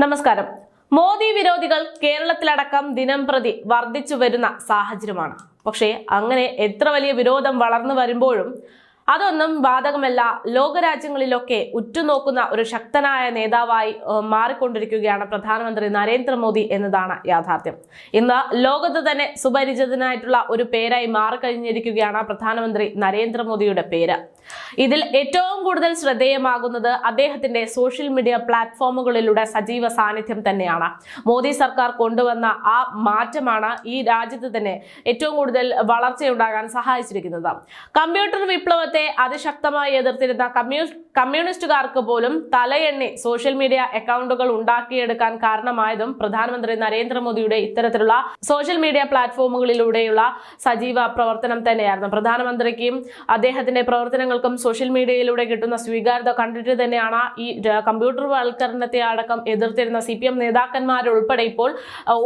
നമസ്കാരം. മോദി വിരോധികൾ കേരളത്തിലടക്കം ദിനം പ്രതി വർദ്ധിച്ചു വരുന്ന സാഹചര്യമാണ്. പക്ഷേ അങ്ങനെ എത്ര വലിയ വിരോധം വളർന്നു വരുമ്പോഴും അതൊന്നും ബാധകമല്ല. ലോകരാജ്യങ്ങളിലൊക്കെ ഉറ്റുനോക്കുന്ന ഒരു ശക്തനായ നേതാവായി മാറിക്കൊണ്ടിരിക്കുകയാണ് പ്രധാനമന്ത്രി നരേന്ദ്രമോദി എന്നതാണ് യാഥാർത്ഥ്യം. ഇന്ന് ലോകത്ത് തന്നെ സുപരിചിതനായിട്ടുള്ള ഒരു പേരായി മാറിക്കഴിഞ്ഞിരിക്കുകയാണ് പ്രധാനമന്ത്രി നരേന്ദ്രമോദിയുടെ പേര്. ഇതിൽ ഏറ്റവും കൂടുതൽ ശ്രദ്ധേയമാകുന്നത് അദ്ദേഹത്തിന്റെ സോഷ്യൽ മീഡിയ പ്ലാറ്റ്ഫോമുകളിലൂടെ സജീവ സാന്നിധ്യം തന്നെയാണ്. മോദി സർക്കാർ കൊണ്ടുവന്ന ആ മാറ്റമാണ് ഈ രാജ്യത്ത് തന്നെ ഏറ്റവും കൂടുതൽ വളർച്ചയുണ്ടാകാൻ സഹായിച്ചിരിക്കുന്നത്. കമ്പ്യൂട്ടർ വിപ്ലവത്തെ അതിശക്തമായി എതിർത്തിരുന്ന കമ്മ്യൂ കമ്മ്യൂണിസ്റ്റുകാർക്ക് പോലും തലയെണ്ണി സോഷ്യൽ മീഡിയ അക്കൗണ്ടുകൾ ഉണ്ടാക്കിയെടുക്കാൻ കാരണമായതും പ്രധാനമന്ത്രി നരേന്ദ്രമോദിയുടെ ഇത്തരത്തിലുള്ള സോഷ്യൽ മീഡിയ പ്ലാറ്റ്ഫോമുകളിലൂടെയുള്ള സജീവ പ്രവർത്തനം തന്നെയായിരുന്നു. പ്രധാനമന്ത്രിക്കും അദ്ദേഹത്തിന്റെ പ്രവർത്തനങ്ങൾക്കും സോഷ്യൽ മീഡിയയിലൂടെ കിട്ടുന്ന സ്വീകാര്യത കണ്ടിട്ട് തന്നെയാണ് ഈ കമ്പ്യൂട്ടർ വൽക്കരണത്തെ അടക്കം എതിർത്തിരുന്ന സി പി എം നേതാക്കന്മാരുൾപ്പെടെ ഇപ്പോൾ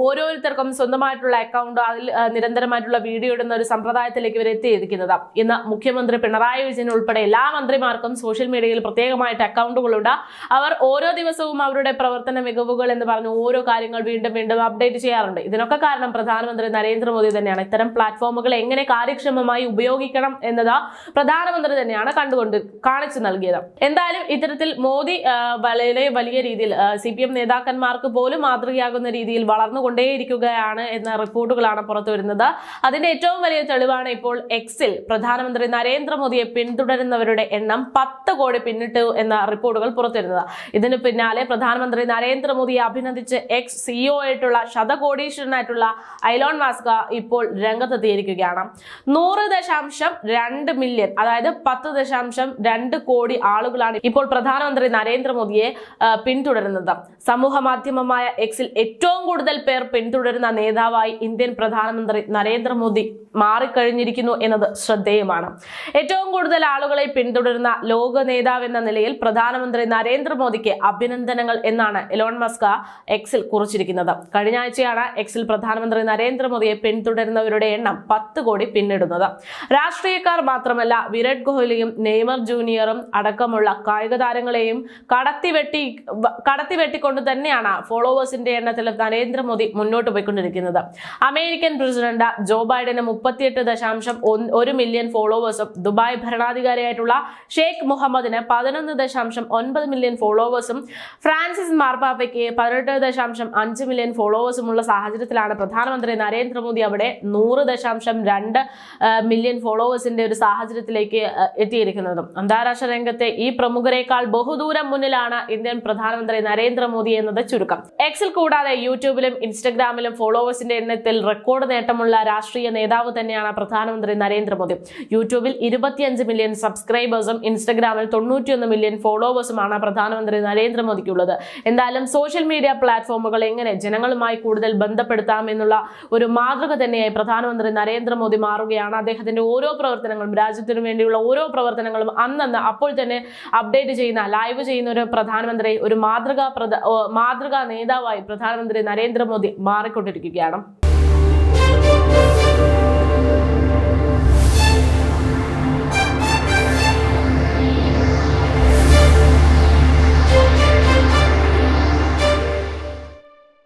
ഓരോരുത്തർക്കും സ്വന്തമായിട്ടുള്ള അക്കൗണ്ട് അതിൽ നിരന്തരമായിട്ടുള്ള വീഡിയോ ഇടുന്ന ഒരു സമ്പ്രദായത്തിലേക്ക് ഇവർ എത്തിയിരിക്കുന്നത്. ഇന്ന് മുഖ്യമന്ത്രി പിണറായി വിജയൻ ഉൾപ്പെടെ എല്ലാ മന്ത്രിമാർക്കും സോഷ്യൽ മീഡിയയിൽ പ്രത്യേകമായിട്ട് അക്കൗണ്ടുകളുണ്ട് അവർ ഓരോ ദിവസവും അവരുടെ പ്രവർത്തന മികവുകൾ എന്ന് പറഞ്ഞ് ഓരോ കാര്യങ്ങൾ വീണ്ടും വീണ്ടും അപ്ഡേറ്റ് ചെയ്യാറുണ്ട്. ഇതിനൊക്കെ കാരണം പ്രധാനമന്ത്രി നരേന്ദ്രമോദി തന്നെയാണ്. ഇത്തരം പ്ലാറ്റ്ഫോമുകൾ എങ്ങനെ കാര്യക്ഷമമായി ഉപയോഗിക്കണം എന്നത് പ്രധാനമന്ത്രി തന്നെയാണ് കണ്ടുകൊണ്ട് കാണിച്ചു നൽകിയത്. എന്തായാലും ഇത്തരത്തിൽ മോദി വളരെ വലിയ രീതിയിൽ സി പി എം നേതാക്കന്മാർക്ക് പോലും മാതൃകയാകുന്ന രീതിയിൽ വളർന്നുകൊണ്ടേയിരിക്കുകയാണ് എന്ന റിപ്പോർട്ടുകളാണ് പുറത്തുവരുന്നത്. അതിന്റെ ഏറ്റവും വലിയ തെളിവാണ് ഇപ്പോൾ എക്സിൽ പ്രധാനമന്ത്രി നരേന്ദ്രമോദിയെ പിന്തുടരുന്നവരുടെ എണ്ണം പത്ത് കോടി പിന്നിട്ടു എന്ന റിപ്പോർട്ടുകൾ പുറത്തുവരുന്നത്. ഇതിന് പിന്നാലെ പ്രധാനമന്ത്രി നരേന്ദ്രമോദിയെ അഭിനന്ദിച്ച് എക്സ് സിഇഒ ആയിട്ടുള്ള ശതകോടീശ്വരനായിട്ടുള്ള ഐലോൺ മാസ്ക ഇപ്പോൾ രംഗത്തെത്തിയിരിക്കുകയാണ്. നൂറ് ദശാംശം രണ്ട് മില്യൺ അതായത് പത്ത് ദശാംശം രണ്ട് കോടി ആളുകളാണ് ഇപ്പോൾ പ്രധാനമന്ത്രി നരേന്ദ്രമോദിയെ പിന്തുടരുന്നത്. സമൂഹ മാധ്യമമായ എക്സിൽ ഏറ്റവും കൂടുതൽ പേർ പിന്തുടരുന്ന നേതാവായി ഇന്ത്യൻ പ്രധാനമന്ത്രി നരേന്ദ്രമോദി മാറിക്കഴിഞ്ഞിരിക്കുന്നു എന്നത് ശ്രദ്ധേയമാണ്. ഏറ്റവും കൂടുതൽ ആളുകളെ പിന്തുടരുന്ന ലോക നേതാവ് എന്ന നിലയിൽ പ്രധാനമന്ത്രി നരേന്ദ്രമോദിക്ക് അഭിനന്ദനങ്ങൾ എന്നാണ് എലോൺ മസ്ക എക്സിൽ കുറിച്ചിരിക്കുന്നത്. കഴിഞ്ഞ ആഴ്ചയാണ് എക്സിൽ പ്രധാനമന്ത്രി നരേന്ദ്രമോദിയെ പിന്തുടരുന്നവരുടെ എണ്ണം പത്ത് കോടി പിന്നിടുന്നത്. രാഷ്ട്രീയക്കാർ മാത്രമല്ല വിരാട് കോഹ്ലിയും നെയ്മർ ജൂനിയറും അടക്കമുള്ള കായിക താരങ്ങളെയും കടത്തിവെട്ടി കടത്തിവെട്ടിക്കൊണ്ട് തന്നെയാണ് ഫോളോവേഴ്സിന്റെ എണ്ണത്തിൽ നരേന്ദ്രമോദി മുന്നോട്ട് പോയിക്കൊണ്ടിരിക്കുന്നത്. അമേരിക്കൻ പ്രസിഡന്റ് ജോ ബൈഡന് മുപ്പത്തിയെട്ട് ദശാംശം ഒരു മില്യൺ ഫോളോവേഴ്സും ദുബായ് ഭരണാധികാരിയായിട്ടുള്ള ഷെയ്ഖ് മുഹമ്മദിന് പതിനൊന്ന് ദശാംശം ഒൻപത് മില്യൺ ഫോളോവേഴ്സും ഫ്രാൻസിസ് മാർപ്പാപ്പയ്ക്ക് പതിനെട്ട് ദശാംശം അഞ്ച് മില്യൺ ഫോളോവേഴ്സും ഉള്ള സാഹചര്യത്തിലാണ് പ്രധാനമന്ത്രി നരേന്ദ്രമോദി അവിടെ നൂറ് ദശാംശം രണ്ട് മില്യൺ ഫോളോവേഴ്സിന്റെ ഒരു സാഹചര്യത്തിലേക്ക് എത്തിയിരിക്കുന്നത്. അന്താരാഷ്ട്ര രംഗത്തെ ഈ പ്രമുഖരെക്കാൾ ബഹുദൂരം മുന്നിലാണ് ഇന്ത്യൻ പ്രധാനമന്ത്രി നരേന്ദ്രമോദി എന്നത് ചുരുക്കം. എക്സിൽ കൂടാതെ യൂട്യൂബിലും ഇൻസ്റ്റഗ്രാമിലും ഫോളോവേഴ്സിന്റെ എണ്ണത്തിൽ റെക്കോർഡ് നേട്ടമുള്ള രാഷ്ട്രീയ നേതാവ് തന്നെയാണ് പ്രധാനമന്ത്രി നരേന്ദ്രമോദി. യൂട്യൂബിൽ ഇരുപത്തിയഞ്ച് മില്യൺ സബ്സ്ക്രൈബേഴ്സും ഇൻസ്റ്റഗ്രാമിൽ തൊണ്ണൂറ്റിയൊന്ന് മില്യൺ ഫോളോവേഴ്സുമാണ് പ്രധാനമന്ത്രി നരേന്ദ്രമോദിക്കുള്ളത്. എന്തായാലും സോഷ്യൽ മീഡിയ പ്ലാറ്റ്ഫോമുകൾ എങ്ങനെ ജനങ്ങളുമായി കൂടുതൽ ബന്ധപ്പെടുത്താം എന്നുള്ള ഒരു മാതൃക തന്നെയായി പ്രധാനമന്ത്രി നരേന്ദ്രമോദി മാറുകയാണ്. അദ്ദേഹത്തിന്റെ ഓരോ പ്രവർത്തനങ്ങളും രാജ്യത്തിനു വേണ്ടിയുള്ള ഓരോ പ്രവർത്തനങ്ങളും അന്നന്ന് അപ്പോൾ തന്നെ അപ്ഡേറ്റ് ചെയ്യുന്ന ലൈവ് ചെയ്യുന്ന ഒരു പ്രധാനമന്ത്രി ഒരു മാതൃകാ മാതൃകാ നേതാവായി പ്രധാനമന്ത്രി നരേന്ദ്രമോദി മാറിക്കൊണ്ടിരിക്കുകയാണ്.